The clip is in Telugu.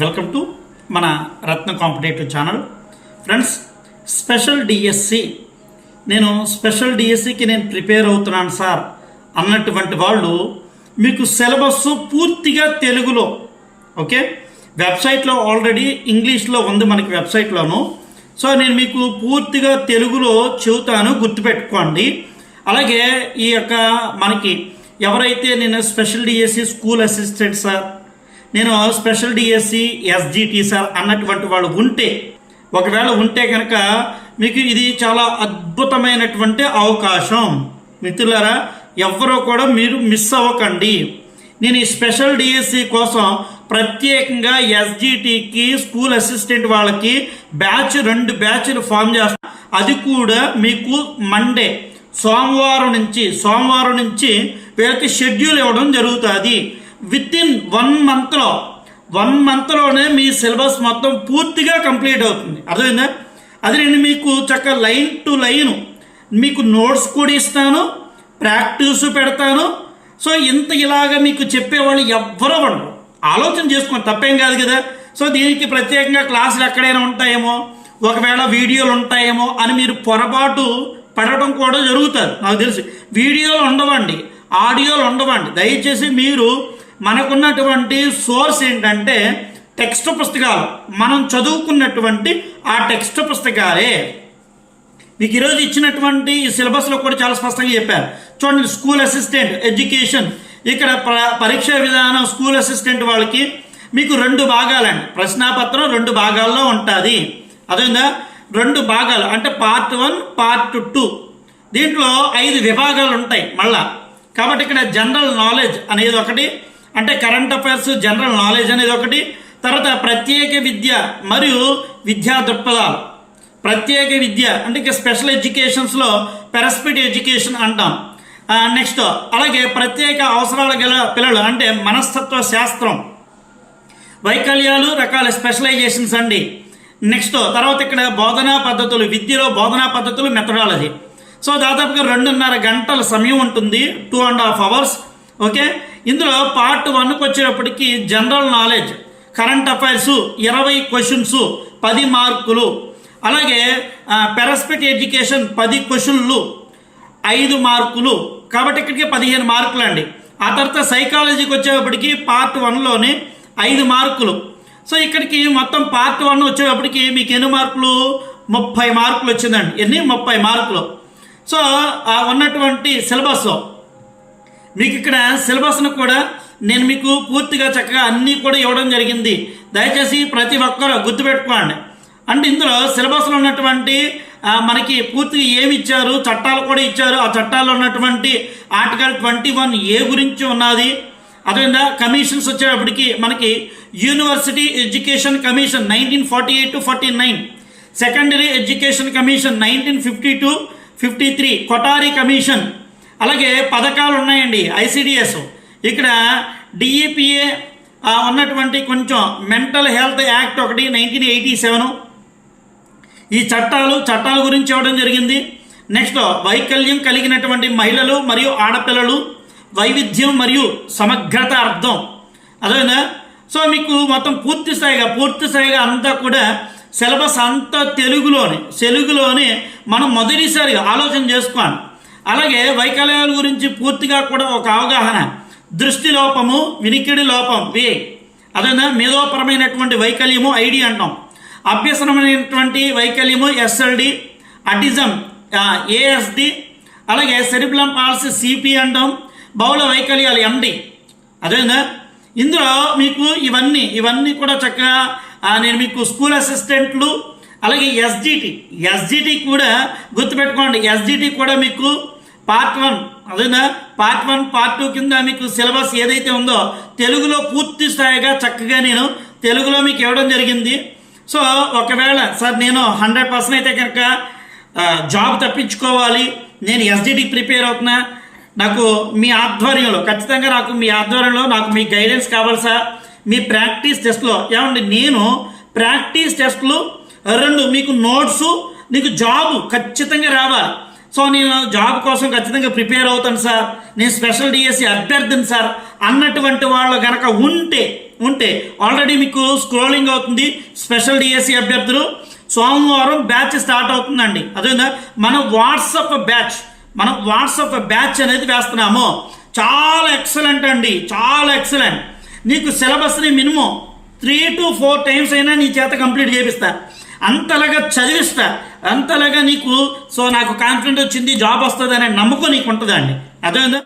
వెల్కమ్ టు మన Ratna competitive channel. Friends special DSC నేను స్పెషల్ డిఎస్సికి నేను ప్రిపేర్ అవుతున్నాను సార్ అన్నటువంటి వాళ్ళు మీకు సిలబస్ పూర్తిగా తెలుగులో ఓకే వెబ్సైట్లో ఆల్రెడీ ఇంగ్లీష్లో ఉంది మనకి వెబ్సైట్లోను సో నేను మీకు పూర్తిగా తెలుగులో చెబుతాను గుర్తుపెట్టుకోండి. అలాగే ఈ యొక్క మనకి ఎవరైతే నేను special DSC school assistant sir నేను స్పెషల్ డిఎస్సి ఎస్జిటి సార్ అన్నటువంటి వాళ్ళు ఉంటే ఒకవేళ ఉంటే కనుక మీకు ఇది చాలా అద్భుతమైనటువంటి అవకాశం. మిత్రులారా ఎవ్వరూ కూడా మీరు మిస్ అవ్వకండి. నేను ఈ స్పెషల్ డిఎస్సి కోసం ప్రత్యేకంగా ఎస్జిటికి స్కూల్ అసిస్టెంట్ వాళ్ళకి బ్యాచ్ రెండు బ్యాచ్లు ఫామ్ చేస్తాను అది కూడా మీకు మండే సోమవారం నుంచి సోమవారం నుంచి వీళ్ళకి షెడ్యూల్ ఇవ్వడం జరుగుతుంది. విత్ ఇన్ వన్ మంత్లో వన్ మంత్లోనే మీ సిలబస్ మొత్తం పూర్తిగా కంప్లీట్ అవుతుంది. అర్థమైందా? అది నేను మీకు చక్కగా లైన్ టు లైన్ మీకు నోట్స్ కూడా ఇస్తాను ప్రాక్టీస్ పెడతాను. సో ఇంత ఇలాగ మీకు చెప్పేవాళ్ళు ఎవ్వరూ ఉండరు. ఆలోచన చేసుకోండి తప్పేం కాదు కదా. సో దీనికి ప్రత్యేకంగా క్లాసులు ఎక్కడైనా ఉంటాయేమో ఒకవేళ వీడియోలు ఉంటాయేమో అని మీరు పొరపాటు పడటం కూడా జరుగుతుంది నాకు తెలిసి. వీడియోలు ఉండవండి ఆడియోలు ఉండవండి. దయచేసి మీరు మనకున్నటువంటి సోర్స్ ఏంటంటే టెక్స్ట్ పుస్తకాలు. మనం చదువుకున్నటువంటి ఆ టెక్స్ట్ పుస్తకాలే. మీకు ఈరోజు ఇచ్చినటువంటి ఈ సిలబస్లో కూడా చాలా స్పష్టంగా చెప్పారు. చూడండి స్కూల్ అసిస్టెంట్ ఎడ్యుకేషన్. ఇక్కడ పరీక్ష పరీక్షా విధానం స్కూల్ అసిస్టెంట్ వాళ్ళకి మీకు రెండు భాగాలండి. ప్రశ్నాపత్రం రెండు భాగాల్లో ఉంటుంది. అదేవిధంగా రెండు భాగాలు. అంటే పార్ట్ వన్ పార్ట్ టూ. దీంట్లో ఐదు విభాగాలు ఉంటాయి మళ్ళా. కాబట్టి ఇక్కడ జనరల్ నాలెడ్జ్ అనేది ఒకటి అంటే కరెంట్ అఫైర్స్ జనరల్ నాలెడ్జ్ అనేది ఒకటి తర్వాత ప్రత్యేక విద్య మరియు విద్యా దృక్పథాలు. ప్రత్యేక విద్య అంటే ఇక స్పెషల్ ఎడ్యుకేషన్స్లో పెరస్పిట్ ఎడ్యుకేషన్ అంటాం. నెక్స్ట్ అలాగే ప్రత్యేక అవసరాలు గల పిల్లలు అంటే మనస్తత్వ శాస్త్రం. వైకల్యాలు రకాల స్పెషలైజేషన్స్ అండి. నెక్స్ట్ తర్వాత ఇక్కడ బోధనా పద్ధతులు విద్యలో బోధనా పద్ధతులు మెథడాలజీ సో దాదాపుగా రెండున్నర గంటల సమయం ఉంటుంది two and half hours okay ఇందులో పార్ట్ వన్కి వచ్చేటప్పటికి జనరల్ నాలెడ్జ్ కరెంట్ అఫైర్స్ ఇరవై క్వశ్చన్స్ పది మార్కులు. అలాగే పెరస్పెక్ట్ ఎడ్యుకేషన్ పది క్వశ్చన్లు ఐదు మార్కులు. కాబట్టి ఇక్కడికి పదిహేను మార్కులు అండి ఆ తర్వాత సైకాలజీకి వచ్చేటప్పటికి పార్ట్ వన్లోని ఐదు మార్కులు. సో ఇక్కడికి మొత్తం పార్ట్ వన్ వచ్చేటప్పటికి మీకు ఎన్ని మార్కులు? ముప్పై మార్కులు వచ్చిందండి. ఎన్ని? ముప్పై మార్కులు. సో ఆ ఉన్నటువంటి సిలబస్ మీకు ఇక్కడ సిలబస్ను కూడా నేను మీకు పూర్తిగా చక్కగా అన్నీ కూడా ఇవ్వడం జరిగింది. దయచేసి ప్రతి ఒక్కరు గుర్తుపెట్టుకోండి. అంటే ఇందులో సిలబస్లో ఉన్నటువంటి మనకి పూర్తిగా ఏమి ఇచ్చారు చట్టాలు కూడా ఇచ్చారు. ఆ చట్టాల్లో ఉన్నటువంటి ఆర్టికల్ ట్వంటీ వన్ ఏ గురించి ఉన్నది. అదేవిధంగా కమిషన్స్ వచ్చేటప్పటికి మనకి university education commission nineteen forty eight to forty nine. Secondary education commission nineteen fifty two fifty three. Kothari commission అలాగే పథకాలు ఉన్నాయండి ఐసిడిఎస్ ఇక్కడ డిఈపిఏ ఉన్నటువంటి కొంచెం మెంటల్ హెల్త్ యాక్ట్ ఒకటి నైన్టీన్ ఎయిటీ సెవెన్. ఈ చట్టాలు చట్టాల గురించి ఇవ్వడం జరిగింది. నెక్స్ట్ వైకల్యం కలిగినటువంటి మహిళలు మరియు ఆడపిల్లలు వైవిధ్యం మరియు సమగ్రత అర్థం. అదేనా? సో మీకు మొత్తం పూర్తి స్థాయిగా పూర్తి స్థాయిగా అంతా కూడా సిలబస్ అంతా తెలుగులోనే తెలుగులోనే మనం మొదటిసారి ఆలోచన చేసుకోండి అలాగే వైకల్యాల గురించి పూర్తిగా కూడా ఒక అవగాహన. దృష్టి లోపము వినికిడి లోపం వి. అదేనా మేధోపరమైనటువంటి వైకల్యము ఐడి అంటాం. అభ్యసనమైనటువంటి వైకల్యము ఎస్ఎల్డి అటిజం ఏఎస్డి అలాగే సెరిబ్లం పాలసీ సిపి అంటాం బౌల వైకల్యాలు ఎండి. అదేనా ఇందులో మీకు ఇవన్నీ ఇవన్నీ కూడా చక్కగా నేను మీకు స్కూల్ అసిస్టెంట్లు అలాగే ఎస్జిటి. ఎస్జిటి కూడా గుర్తుపెట్టుకోండి. ఎస్జిటి కూడా మీకు పార్ట్ వన్. అదేనా? పార్ట్ వన్ పార్ట్ టూ కింద మీకు సిలబస్ ఏదైతే ఉందో తెలుగులో పూర్తి స్థాయిగా చక్కగా నేను తెలుగులో మీకు ఇవ్వడం జరిగింది. సో ఒకవేళ సార్ నేను హండ్రెడ్ పర్సెంట్ అయితే కనుక జాబ్ తప్పించుకోవాలి. నేను ఎస్జిటి ప్రిపేర్ అవుతున్నా. నాకు మీ ఆధ్వర్యంలో ఖచ్చితంగా నాకు మీ ఆధ్వర్యంలో నాకు మీ గైడెన్స్ కావాలి సార్. మీ ప్రాక్టీస్ టెస్ట్లో ఏమండి నేను ప్రాక్టీస్ టెస్ట్లు రెండు మీకు నోట్స్ నీకు జాబ్ ఖచ్చితంగా రావాలి. సో నేను జాబ్ కోసం ఖచ్చితంగా ప్రిపేర్ అవుతాను సార్. నేను స్పెషల్ డిఎస్సి అభ్యర్థిని సార్. అన్నటువంటి వాళ్ళు కనుక ఉంటే ఉంటే ఆల్రెడీ మీకు స్క్రోలింగ్ అవుతుంది స్పెషల్ డిఎస్సి అభ్యర్థులు. సోమవారం బ్యాచ్ స్టార్ట్ అవుతుందండి. అదేవిధంగా మన వాట్సప్ బ్యాచ్ మనం వాట్సప్ బ్యాచ్ అనేది వేస్తున్నాము. చాలా ఎక్సలెంట్ అండి చాలా ఎక్సలెంట్. నీకు సిలబస్ని minimum three to four times అయినా నీ చేత కంప్లీట్ చేపిస్తా. అంతలాగా చదివిస్తా. అంతలాగా నీకు సో నాకు కాన్ఫిడెంట్ వచ్చింది జాబ్ వస్తుంది అనే నమ్మకం నీకు ఉంటుందండి అర్థమైందా?